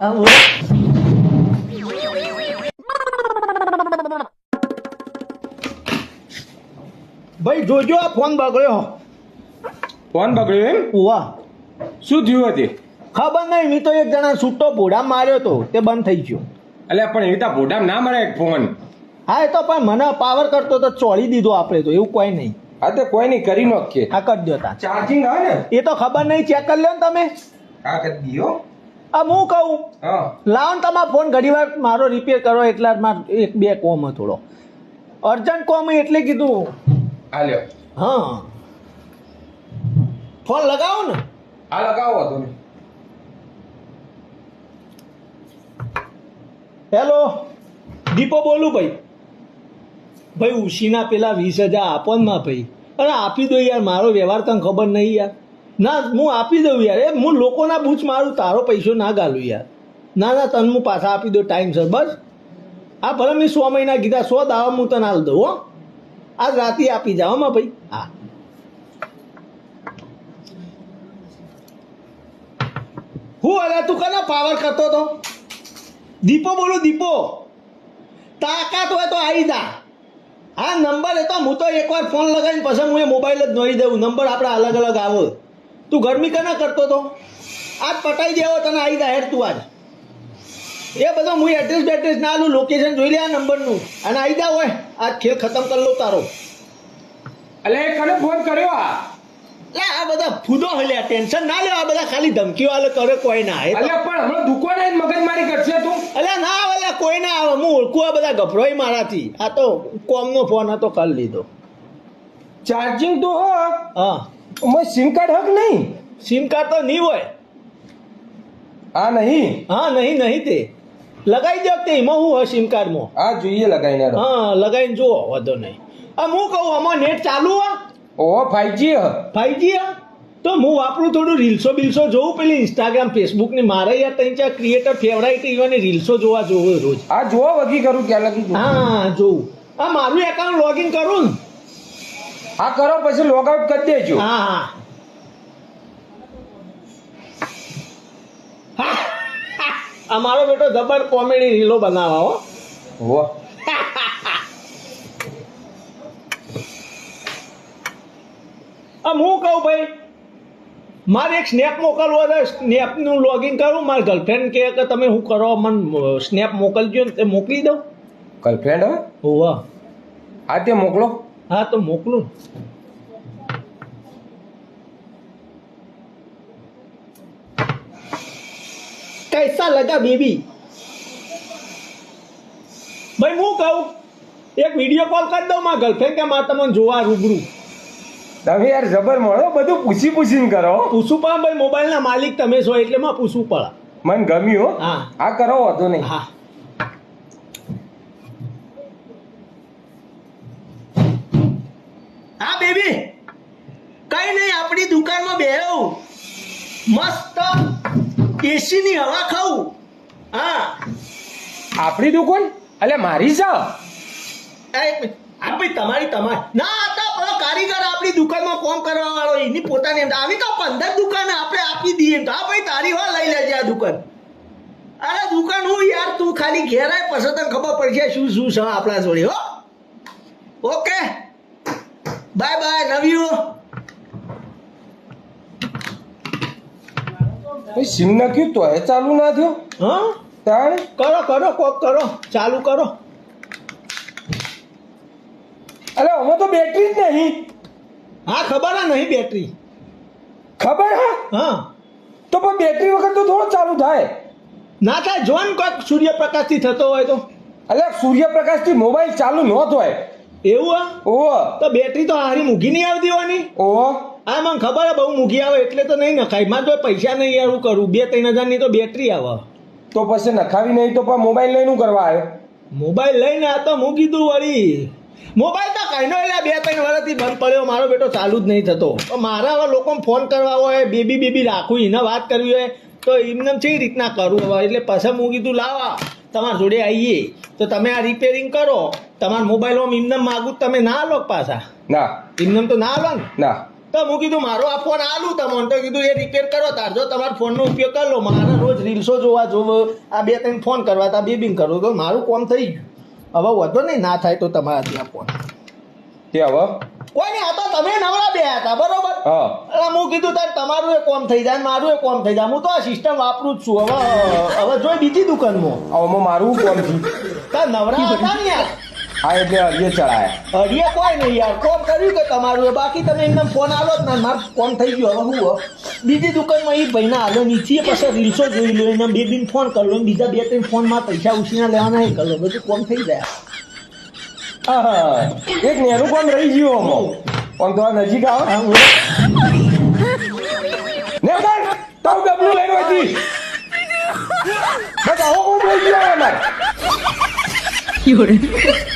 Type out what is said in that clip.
આ ભાઈ જોજો આ ફોન બગડ્યો. ફોન બગડ્યો એમ? વાહ શું થયું હતી ખબર નહીં મેં તો એક જણા છૂટો ભોડા માર્યો તો તે બંધ થઈ ગયો. એટલે પણ એવી ભોડા ના મળે ફોન? હા એ તો પણ મને પાવર કરતો તો ચોળી દીધો આપણે તો એવું કોઈ નહીં. હા તો કોઈ નહીં કરી નોખીએ. હા કરી દો તા ચાર્જિંગ આવે ને? એ તો ખબર નહીં ચેક કરી લો ને તમે. હા કરી દીયો. આ હું કહું? હા. લાવો તમારો ફોન ઘણી વાર મારો રિપેર કરો એટલા જ એક બે કોમ હે થોડો. અર્જન્ટ કોમ હે એટલે કીધું. હાલ્યો હા. ફોન લગાવો ને. આ લગાવો તમે હેલો. દીપો બોલું ભાઈ. ભાઈ ઉશીના પેલા વીસ હજાર આપો ને ભાઈ. અરે આપી દો યાર મારો વ્યવહાર તને ખબર નહીં યાર. ના, હું આપી દઉં યાર. એ, હું લોકોના બૂચ મારું, તારો પૈસો ના ગાલું યાર. ના ના, તને હું પાછા આપી દઉં ટાઈમસર બસ. હા ભલે મેં સો મહિના કીધા, સો દાવા હું તને હાલ દઉં, હો. આજ રાતે આપી જાઓ માં ભાઈ. હા. હું અરે તું કના પાવર કરતો તો દીપો બોલું, દીપો. તાકાત હોય તો આવી જા. આ નંબર એ તો હું તો એકવાર ફોન લગાવીને પછી હું એ મોબાઈલ જ નોઈ દઉં નંબર આપણે અલગ અલગ આવો. તું ગરમી કના કરતો તો? આજ પટાઈ દેવો તને આવી હેડ તું આજ. એ બધો હું એડ્રેસ બેડ્રેસ ના આલું લોકેશન જોઈ લે આ નંબરનું. અને આવી જા હોય આજ ખેલ ખતમ કરી લો તારો. એટલે કને ફોન કર્યો આ? લે આ બધા ફૂદો હલ્યા ટેન્શન ના લે આ બધા ખાલી ધમકીઓ આલે કરે કોઈ ના એટલે પણ હમણાં દુકાને આવીને મગજમારી કરશે તું? અલ્યા ના આવે કોઈ ના આવે હું ઓળખું આ બધા ગભરોય મારાથી. આ તો કોમનો ફોન હતો કરી લીધો. ચાર્જિંગ તો હો. હા મેં સિમ કાર્ડ હક નહીં? સિમ કાર્ડ તો નહીં હોય. આ નહીં? હા નહીં નહીં તે. લગાવી દો તે એમાં હું હોય સિમ કાર્ડમાં આ જોઈએ લગાવીને હા લગાવીને જુઓ વાંધો નહીં. આ હું કહું આમાં નેટ ચાલુ હા. ઓ ફાઈવજી હ? ફાઈવજી હા. તો હું વાપરું થોડું રીલ્સો બિલ્સો જોઉં પેલી ઇન્સ્ટાગ્રામ ફેસબુકની મારે યાર ત્રણ ચાર ક્રિએટર ફેવરાઇટ એવાની રીલ્સો જોવા જોવું રોજ. આ જોવા વગી કરું ક્યાં લગી હા જોઉં. આ મારું એકાઉન્ટ લોગિન કરું ને. આ કરો પછી લોગઆઉટ કરી દેજો. હા હા. આ મારો બેટો જબર કોમેડી રીલો બનાવા હો. હો આ હું કહું ભાઈ મારે એક સ્નેપ મોકલવો હતો સ્નેપનું લોગિન કરું મારી ગર્લફ્રેન્ડ કહે કે તમે શું કરો મને સ્નેપ મોકલજો ને તે મોકલી દઉં. ગર્લફ્રેન્ડ હવે હોવા. હા તે મોકલો. હા તો મોકલું. કૈસા લગા બેબી? ભાઈ હું કહું એક વીડિયો કોલ કરી દઉં મારા ગર્લફ્રેન્ડ કે મારે તમને જોવા રૂબરૂ. તમે યાર જબર મળો બધું પૂછી પૂછીને કરો. પૂછું પણ ભાઈ મોબાઈલના માલિક તમે છો એટલે માં પૂછવું પડે. મને ગમ્યું હો. હા. આ કરો વાંધો નહીં. હા બેબી કઈ નહીં આપણી દુકાનમાં બેહું. મસ્ત એસી ની હવા ખાઉં. હા. આપણી દુકાન? એટલે મારી છે ભાઈ તમારી તમારી. ના આ તો પેલો કારીગર આપણી દુકાનમાં કોમ કરવા વાળો એની પોતાની એમ આવી તો પંદર દુકાન આપણે આપી દઈએ. તો હા ભાઈ તારી હો લઈ લેજે આ દુકાન. અરે દુકાન હું યાર? તું ખાલી ઘેરાય પછી તને ખબર પડશે શું શું છે આપણા જોડે હો. ઓકે? ભાઈ સિમ નાખ્યું તો એ ચાલુ ના થયો? હા? તાણે? કરો કરો કોક કરો. ચાલુ કરો. અરે અમે તો બેટરી જ નહીં. હા ખબર આ નહીં બેટરી? ખબર હા? હા. તો પણ બેટરી વગર તો થોડો ચાલુ થાય. ના થાય જો ને કોઈક સૂર્યપ્રકાશથી થતો હોય તો. અલ્યા સૂર્યપ્રકાશથી મોબાઈલ ચાલુ ન થાય એવું હા ઓહ. તો બેટરી તો હારી મૂકી નહીં આવતી હોવાની? ઓ આ મને ખબર બહુ મૂકી આવે એટલે તો નહીં નખાય. મારે તો પૈસા નહીં યાર હું કરું. બે ત્રણ હજારની તો બેટરી આવે. તો પછી નખાવી નહીં તો પણ મોબાઈલ લઈને શું કરવા આવ્યો? મોબાઈલ લઈને આ તો મૂકી દઉં વળી. મોબાઈલ તો કઈ નો એટલે બે ત્રણ વર્ષથી બંધ પડ્યો. મારો બેટો ચાલુ જ નહીં થતો. તો મારે હવે લોકોને ફોન કરવા હોય બેબી બેબી રાખું એને વાત કરવી હોય તો એમને કઈ રીતના કરું હવે? એટલે પછી મૂકી દઉં લાવા તમારા જોડે આવીએ તો તમે આ રિપેરિંગ કરો. તમારા મોબાઈલમાં ઇમનમ માગું તમે ના લો પાછા. ના. ઇમનમ તો ના લો ને? ના. તો હું કીધું મારો આ ફોન આલું તમને. તો કીધું એ રિપેર કરો તાર જો તમારા ફોનનો ઉપયોગ કરી લો. મારે રોજ રીલ્સો જોવા જોવો. આ બે ત્રણ ફોન કરવા તા બેબિંગ કરો તો મારું કોમ થઈ ગયું. હવે વધો નહીં ના થાય તો તમારા આ ફોન તે હવે? કોઈ નહીં આ તો તમે નવરા બે હતા બરોબર? હા. એટલે હું કીધું તાર તમારું એ કોમ થઈ જાય મારું એ કોમ થઈ જાય. હું તો આ સિસ્ટમ વાપરું જ છું. હવે હવે જોઈ બીજી દુકાનમાં. હવે મારું કોમ થયું તાર નવરા હતા ને યાર? હા એટલે અડીએ ચડાયા. અડીએ કોઈ નહીં યાર. કોમ કર્યું કે તમારું બાકી તમે એમને ફોન આલો જ ના. મારો ફોન થઈ ગયો. હવે હું બીજી દુકાનમાં એ ભાઈના હાલો નીચે પછી રીલ્સો જોઈ લો એને બે દિન ફોન કરી લો બીજા બે ત્રણ ફોનમાં પૈસા ઉછીના લેવાના એ કરો બધું કોમ થઈ જાય. આહા, એક નેરું કોમ રહી ગયું આમાં. પણ તો નજીક આવો હા, હું ને કર તો ડબલું લઈને હતી બસ આવો